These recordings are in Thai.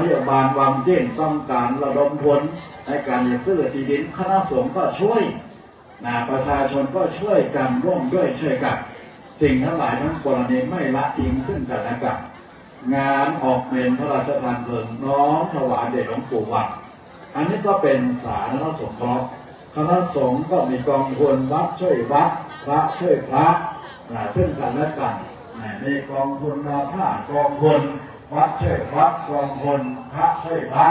เทศบาลวังเจ้งต้องการระดมทุนในการซื้อที่ดินคณะสงฆ์ก็ช่วยนะประชาชนก็ช่วยกันร่วมด้วยช่วยกันสิ่งทั้งหลายทั้งปวงนี้ไม่ละทิ้งซึ่งกันและกันงานออกเมนพระราชทานเพลิงน้อมถวายเดชหลวงปู่วัดอันนี้ก็เป็นสาธารณสงเคราะห์คณะสงฆ์ก็มีกองทุนวัดช่วยวัดพระช่วยพระนะซึ่งกันและกันนะมีกองทุนนาผ้ากองทุน วัดช่วยวัดกองทุนพระช่วยพระ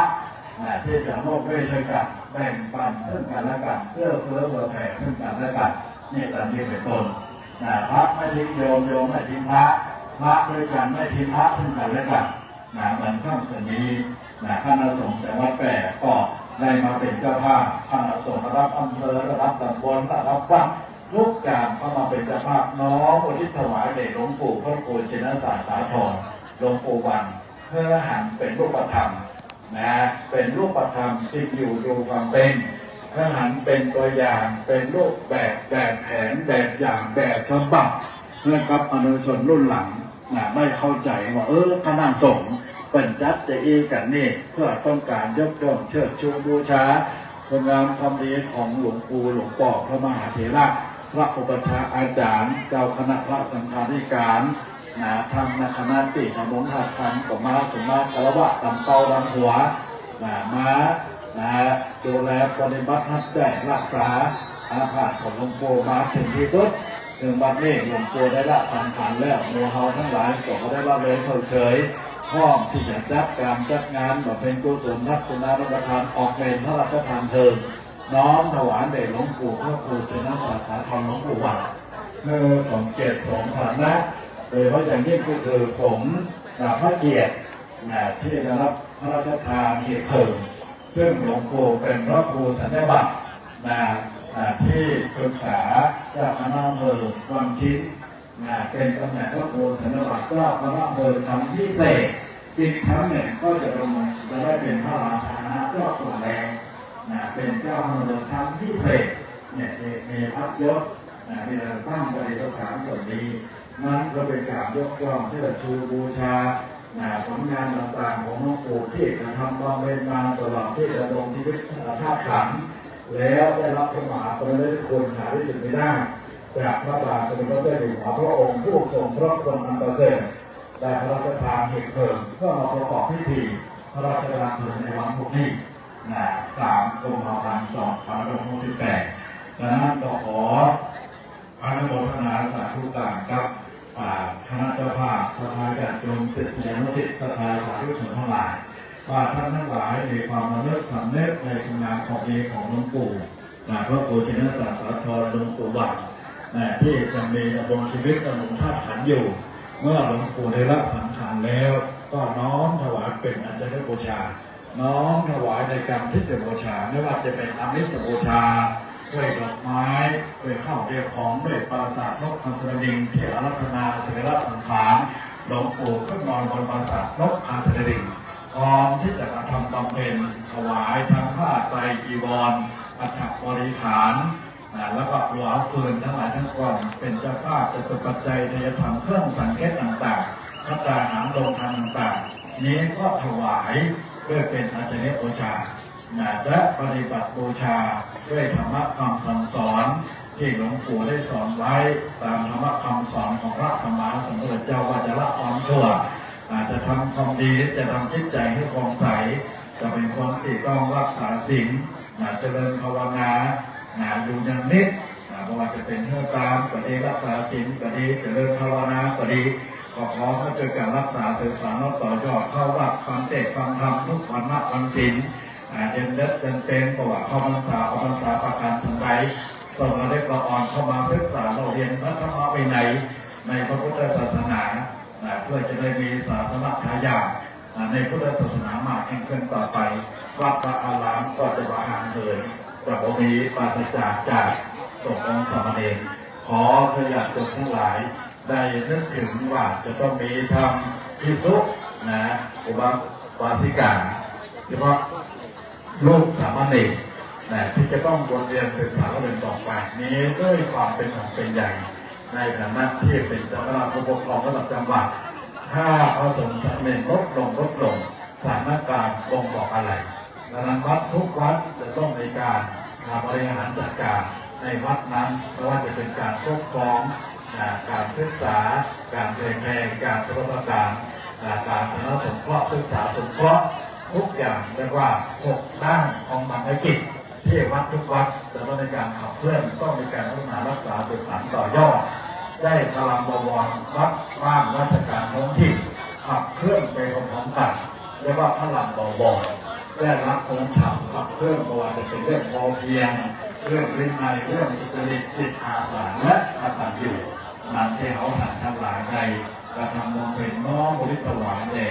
นะที่จะร่วมด้วยช่วยกันแบ่งปันซึ่งกันและกันเพื่อเพื่อเผื่อแผ่ซึ่งกันและกันนี่ตามนี้เป็นต้นนะพระไม่ทิ้งโยมโยมไม่ทิ้งพระพระด้วยกันไม่ทิ้งพระซึ่งกันและกันนะมันค่ำคืนนี้นะคณะสงฆ์จังหวัดแปรก็ได้มาเป็นเจ้าภาพคณะสงฆ์ระดับอำเภอระดับตำบลระดับวัดทุกการเข้ามาเป็นเจ้าภาพน้อมอุทิศถวายแด่หลวงปู่พระครูชนสารสาธร หลวงปู่วันเพื่อหันเป็นรูปธรรมนะเป็นรูปธรรมที่อยู่ดูความเป็นเพื่อหันเป็นตัวอย่างเป็นรูปแบบแบบแผนแบบอย่างแบบฉบับนะครับอนุชนรุ่นหลังนะไม่เข้าใจว่าเออคณะสงฆ์เป็นจัดจะเอกันนี่เพื่อต้องการยกย่องเชิดชูบูชาคุณงามความดีของหลวงปู่หลวงป่อพระมหาเถระพระอุปชฌาย์อาจารย์ เจ้าคณะพระสังฆาธิการ นะทางนาคณะติธรรมงหัดทันกับมาสมมาคารวะตำเตาลำหัวนะมานะดูแลปฏิบัติทัศน์แจ้งรักษาอาภาษของหลวงปู่มาถึงที่สุดถึงบัดนี้หลวงปู่ได้ละสังขารแล้วหมู่เฮาทั้งหลายก็ได้ละเลยเฉยๆพร้อมที่จะจัดการจัดงานแบบเป็นกุศลทัศนารับประทานออกเป็นพระราชทานเพลิงน้อมถวายแด่หลวงปู่พระครูชนะสาขาธรรมหลวงปู่วัดเพื่อของเกียรติของฐานะ โดยเฉพาะอย่างยิ่งก็คือผมพระเกียรติที่ได้รับพระราชทานเหตุเพลิงซึ่งหลวงปู่เป็นพระครูสัญญบัตรนะอ่าที่ปรึกษาเจ้าคณะอำเภอวังชิ้นะเป็นตำแหน่งพระครูสัญญบัตรเจ้าคณะอำเภอทำพิเศษอีกครั้งหนึ่งก็จะลงมจะได้เป็นพระราชานะเจ้าส่วนแรงนะเป็นเจ้าอำเภอทำพิเศษเนี่ยมีพัดยศนะมีการตั้งบริษัทส่วนนี้ นั่นก็เป็นการยกย่องเชิดชูบูชาผลงานต่างๆของหลวงปู่ที่กระทำบำเพ็ญมาตลอดที่จะลงชีวิตธาตุขันแล้วได้รับพระมหากรุณาธิคุณหาที่สุดไม่ได้จากพระบาทสมเด็จพระเจ้าอยู่หัวพระองค์ผู้ทรงพระคุณอันประเสริฐได้พระราชทานเหตุเพลิงก็มาประกอบพิธีพระราชทานเพลิงในวันพรุ่งนี้นะสามกุมภาพันธ์สองพันห้าร้อยหกสิบแปดดังนั้นก็ขออนุโมทนาสาธุการครับ อ่าคณะเจ้าภาพสภาญาติโยมศิษยานุศิษย์สภาสาธุชนทั้งหลายว่าท่านทั้งหลายมีความระลึกสำนึกในคุณงามของเอของหลวงปู่นะพระปู่ชินสาสาธรหลวงปู่วัดนะที่จะมีดำรงชีวิตดำรงชาติขันอยู่ เมื่อหลวงปู่ได้รับสังขารแล้ว ก็น้อมถวายเป็นอัญเชิญบูชา น้อมถวายในการที่จะบูชาไม่ว่าจะเป็นอามิสบูชา ด้วยดอกไม้ด้วยข้าวด้วยของด้วยปราสาทนกอันตรดิงที่อารัธนาเสด็จสังขารหลวงปู่ขึ้นนอนบนปราสาทนกอันตรดิงพร้อมที่จะกระทำบำเพ็ญถวายทั้งผ้าไตรจีวรอัฐบริขารแล้วก็หัวงปืนทั้งหลายทั้งปวงเป็นเจ้าภาพเป็นปัจจัยที่จะทำเครื่องสังเกตต่างๆพระตาหางลงทางต่างๆนี้ก็ถวายเพื่อเป็นอาจารย์โอชา และปฏิบัติบูชาด้วยธรรมะคำสอนที่หลวงปู่ได้สอนไว้ตามธรรมะคำสอนของพระธรรมาสมเด็จเจ้าว่าจะละความชั่วอาจจะทำความดีจะทำจิตใจให้ผ่องใสจะเป็นคนที่ต้องรักษาศีลนะเจริญภาวนานะอยู่อย่างนิดนะไม่ว่าจะเป็นเท่าตามก็ดีรักษาศีลก็ดีเจริญภาวนาก็ดีก็ขอให้เจอการรักษาศึกษานต่อยอดเข้าวัดฟังเทศน์ฟังธรรมทุกวันละวันศีล อาจจะเลิศจนเป็นประวัติเข้าพรรษาเข้าพรรษาประการทันใดส่งมาได้ประอ่อนเข้ามาศึกษาเราเรียนพระธรรมไปไหน ในพระพุทธศาสนาเพื่อจะได้มีศาสนาทายาในพุทธศาสนามากแห่งขึ้นต่อไปวัดพระอารามก็จะว่าห่างเหินจากบ่มีปราศจากจากสงองค์สามเณรขอขยันจนทั้งหลาย ได้นึกถึงว่าจะต้องมีทำที่ทุนะอุบาสิกาเฉพาะ ลูกสามเณรนะที่จะต้องบนเรียนศึกษาเรียนต่อไปนี้ด้วยความเป็นของเป็นใหญ่ในฐานะที่เป็นเจ้าหน้าที่ปกครองระดับจังหวัดถ้าพระสงฆ์สามเณรลดลงลดลงสถานการณ์บ่งบอกอะไรดังนั้นวัดทุกวัดจะต้องมีการบริหารจัดการในวัดนั้นไม่ว่าจะเป็นการปกครองการศึกษา การเรียนแรงการปฏิบัติการการสนับสนุนเคราะห์ศึกษาสงเคราะห์ ทุกอย่างเรียกว่าหกด้านของมันให้กิจที่วัดทุกวัดจะต้องมีการขับเคลื่อนต้องมีการพัฒนารักษาสืบสานต่อยอดได้พลังบวรวัดบ้านราชการท้องถิ่นขับเคลื่อนไปพร้อมๆกันเรียกว่าพลังบวรได้รับองค์ธรรมขับเคลื่อนบวรจะเป็นเรื่องพอเพียง เรื่องริมายเรื่องสุจริตจิตอาสาและกตัญญูมันที่เขาหันทั้งหลายในกระทำมงเป็นน้อมบริถวายแด่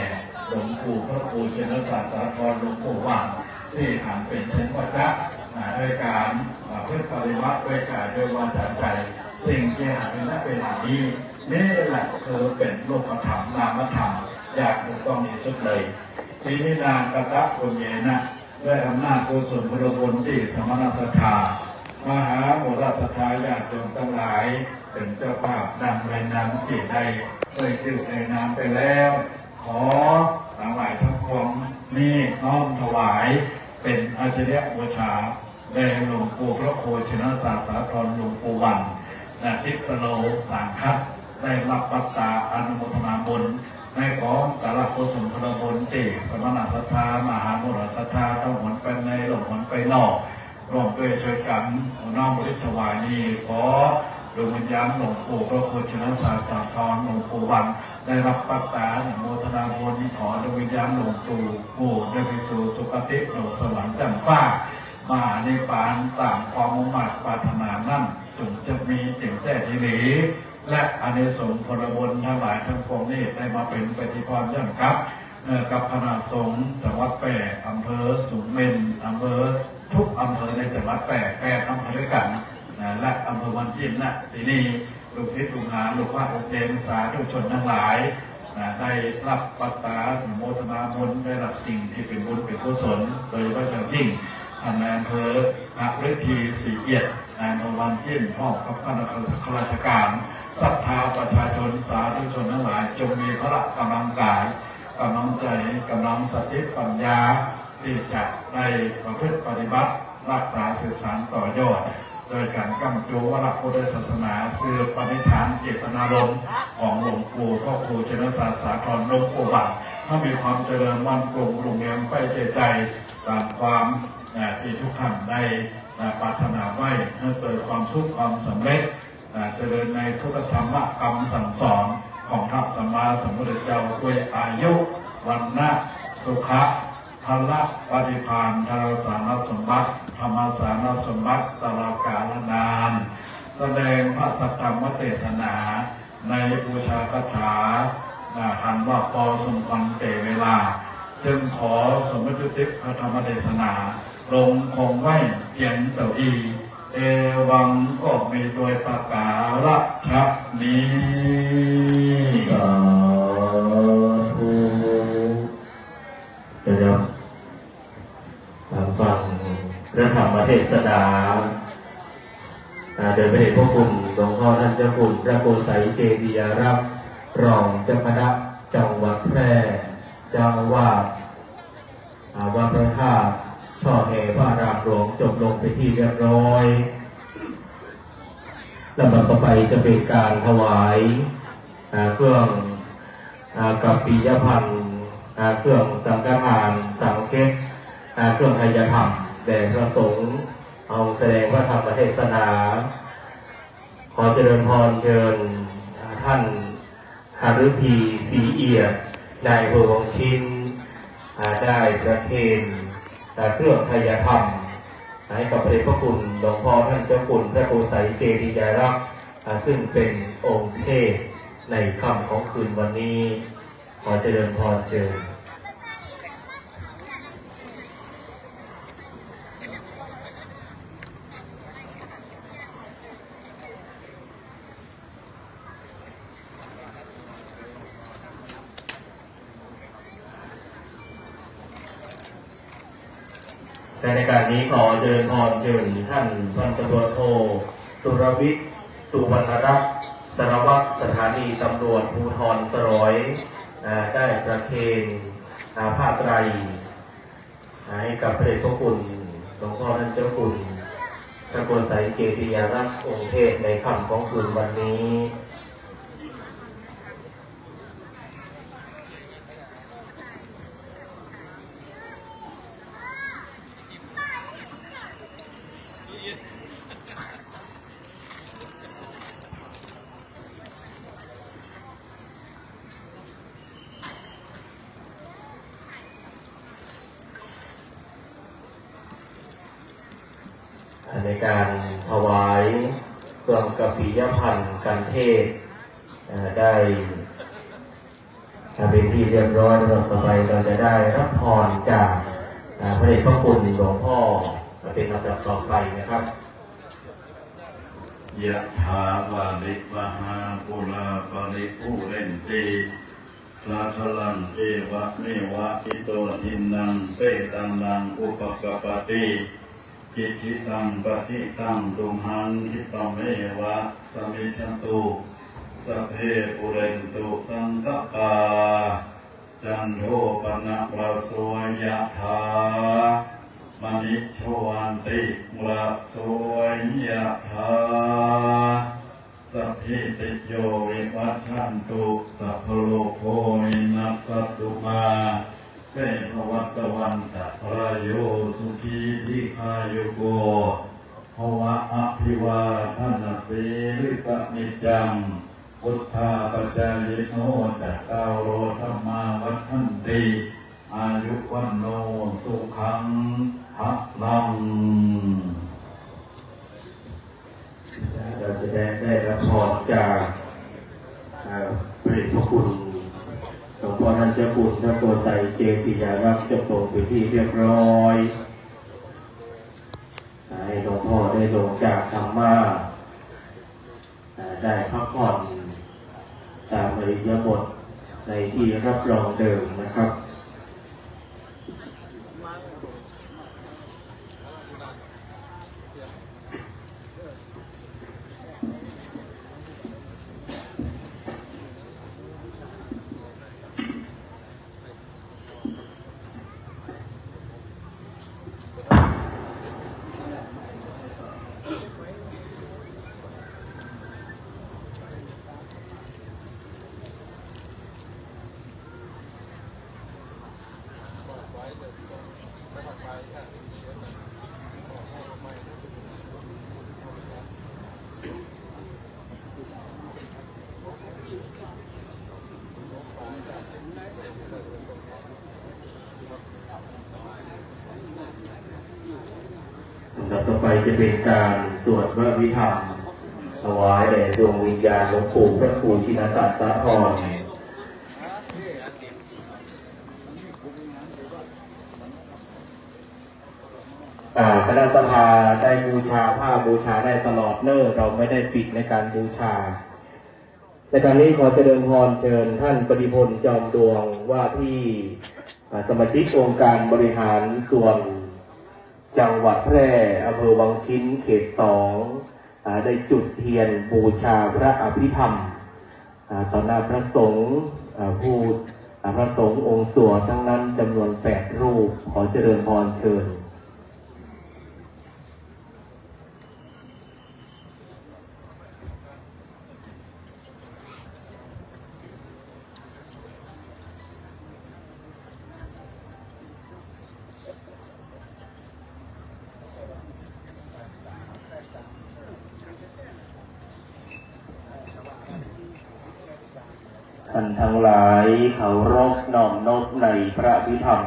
หลวงปู่พระครูเจนศาสตร์สาธรหลวงปู่ว่างที่หันเป็นเช่นวัจจะด้วยการเพื่อปฏิวัติด้วยการด้วยวาจาใจ สิ่งที่หันเป็นนักเป็นหานี้นี่แหละคือเป็นโลกธรรมนามธรรมอยากถูกต้องที่สุดเลยทีนี้นางกระตะคนเยนะด้วยอำนาจกุศลพระบุญที่ธรรมนัสธามหาโมราสธาญาติโยมทั้งหลายเป็นเจ้าภาพนำในนามที่ใดเคยชื่อในนามไปแล้ว ขอทั้งหลายทั้งปวงนี่น้อมถวายเป็นอาจารย์บูชาแด่หลวงปู่พระโคชนะศาสตราธรหลวงปู่วันและทิพโลสังคัดได้รับปัตตาอนุโมทนาบุญในของสารโคสมพลบุญติสมณสัทธามหามุรสัทธาต้องหนไปในหลงหนไปนอกร่วมด้วยช่วยกันน้อมบริถวายนี้ขอดวงวิญญาณหลวงปู่พระโคชนะศาสตราธรหลวงปู่วัน ได้รับปัตตานโมทนาบุญนี้ขอดวงวิญญาณหลวงปู่ปู่ได้ไปสู่สุคติโลกสวรรค์จันฟ้ามาในปานตามความมุ่งมั่นปรารถนานั่นจงจะมีสิ่งแต่ที่หลีและอานิสงส์พลบุญทั้งหลายทั้งปวงนี้ได้มาเป็นปฏิพรย่งครับกับคณะสงฆ์จังหวัดแปดอำเภอสุเมนอำเภอทุกอำเภอในจังหวัดแปดแปดอำเภอด้วยกันและอำเภอวันจินนะที่นี่ ลูกพิษลูกหาหลูกว่าโอเคสาธุชนทั้งหลายนะได้รับปัตตาอนุโมทนาบุญได้รับสิ่งที่เป็นบุญเป็นกุศลโดยเฉพาะอย่างยิ่งท่านนายอำเภอนักฤทีสีเอียดนายนวันเช่นพ่อกับข้าราชการศรัทธาประชาชนสาธุชนทั้งหลาย จงมีพละกำลังกายกำลังใจกำลังสติปัญญาที่จะได้ประพฤติปฏิบัติรักษาสืบสานต่อยอด โดยการกำจูวรพุทธศาสนา คือปณิธานเจตนารมณ์ของหลวงปู่พ่อครูเจริญศาสตร์สาครหลวงปู่บัตรถ้ามีความเจริญมั่นคงรุ่งเรืองไปใจใจตามความอ่อที่ทุกท่านได้ปรารถนาไว้ให้เกิดความสุขความสำเร็จเอ่อเจริญในพุทธธรรมกรรมสั่งสอนของพระสัมมาสัมพุทธเจ้าด้วยอายุวันนะสุขะพละปฏิพานธารสารสมบัติ ธรรมสารสมบัติตลอดกาลนาน แสดงพระสัทธรรมเทศนา ในบูชาคาถาอ่าหันว่าพอสมควรเตเวลา จึงขอสมมติทิพระธรรมเทศนา ลงคงไว้เพียงเต่าอีเอวังก็มีโดยประกาศครับนี้ ธรรมเทศนาอ่าเดินไปเห็นพวกคุณหลวงพ่อท่านเจ้าคุณพระโกไสยเจดียารับรองเจ้าคณะจังหวัดแพร่เจ้าอาวาสอ่าวัดพระธาตุช่อแห่พระอารามหลวงจบลงไปที่เรียบร้อยลำดับต่อไปจะเป็นการถวายเครื่องกับปียพันธ์อ่าเครื่องสังฆทานสังเกตเครื่องไทยธรรม แด่พระสงฆ์เอาแสดงพระธรรมเทศนา ขอเจริญพรเชิญท่านหารุพีสีเอียดนายอำเภองชินได้ประเคนอ่เครื่องไทยธรรมให้กับพระเดชพระคุณหลวงพ่อท่านเจ้าคุณพระโกไสยเจดียรักษ์ซึ่งเป็นองค์เทพในค่ำของคืนวันนี้ ขอเจริญพรเชิญ แต่ในการนี้ขอเจริญพรเชิญท่านพันตำรวจโทสุรวิทย์สุวรรณรักษ์สารวัตรสถานีตำรวจภูธรสร้อยได้ประเคนอาภาไตรให้กับพระเดชพระคุณหลวงพ่อท่านเจ้าคุณพระกรไสยเกติยารักษ์องค์เทศในคำของคืนวันนี้ ในการถวายเครื่องกปิยพันธ์การเทศได้เป็นที่เรียบร้อยแล้วต่อไปเราจะได้รับพรจากพระเดชพระคุณหลวงพ่อเป็นลำดับต่อไปนะครับยะถาวาลิวะหาปุราปาริปุเรนติลาคลังเอวะเมวะอิโตทินังเปตังนังอุปกปปติกิ จิตตังปฏิตังตุมหังคิปะเมวะสมิชันตุสัพเพปุเรนตุสังกปาจันโทปนะปะโสยะถามณิโชวันติประโสยะถาสัพพิติโยวิวัชชันตุสัพพโลกโควินัสตุมา เตภวัตวันตะพระโยสุขีทิคายโกภวะอภิวาทนาสีลิสนิจังพุทธาปจายโนจัตตารโรธรรมาวัฏันติอายุวันโนสุขังพัลังเราจะได้ได้รับพรจากเอ่อพระเดชพระคุณ อท่านจ้าคุณพระโกไตเจติยารักจบตรงไปที่เรียบร้อยให้หลวงพ่อได้ลงจากธรรมะได้พักผ่อนตามอริยบทในที่รับรองเดิมนะครับ ไปจะเป็นการสวดพระวิธรรมถวายแด่ดวงวิญญาณหลวงปู่พระครูชินศักดิ์สาธรอ่าคณะสภาได้บูชาผ้าบูชาได้ตลอดเนิ่เราไม่ได้ปิดในการบูชา ในการนี้ขอเจริญพรเชิญท่านปฏิพลจอมดวงว่าที่สมาชิกองค์การบริหารส่วน จังหวัดแพร่อำเภอวังชิ้นเขตสองได้จุดเทียนบูชาพระอภิธรรมต่อหน้าพระสงฆ์ผู้พระสงฆ์องค์สวดทั้งนั้นจำนวนแปดรูปขอเจริญพรเชิญ ท่านทั้งหลายเขารบน้อมนบในพระพิธรรม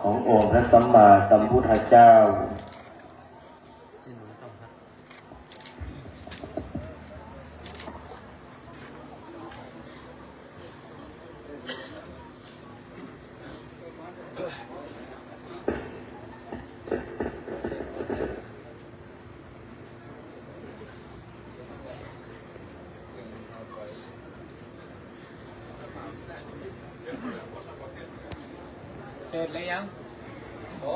ขององค์พระสัมมาสัมพุทธเจ้า ร็จแล้ยังโอ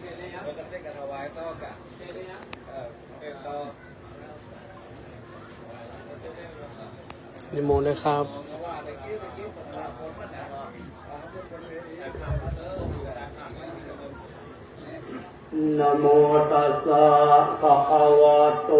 เสได้ยังเรจะเต้กันเอาไว้ซอกอะเสร็ด้ยังเออต่อนิมนต์เลยครับนะโมตัสสะภะคะวะโต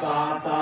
嘎达。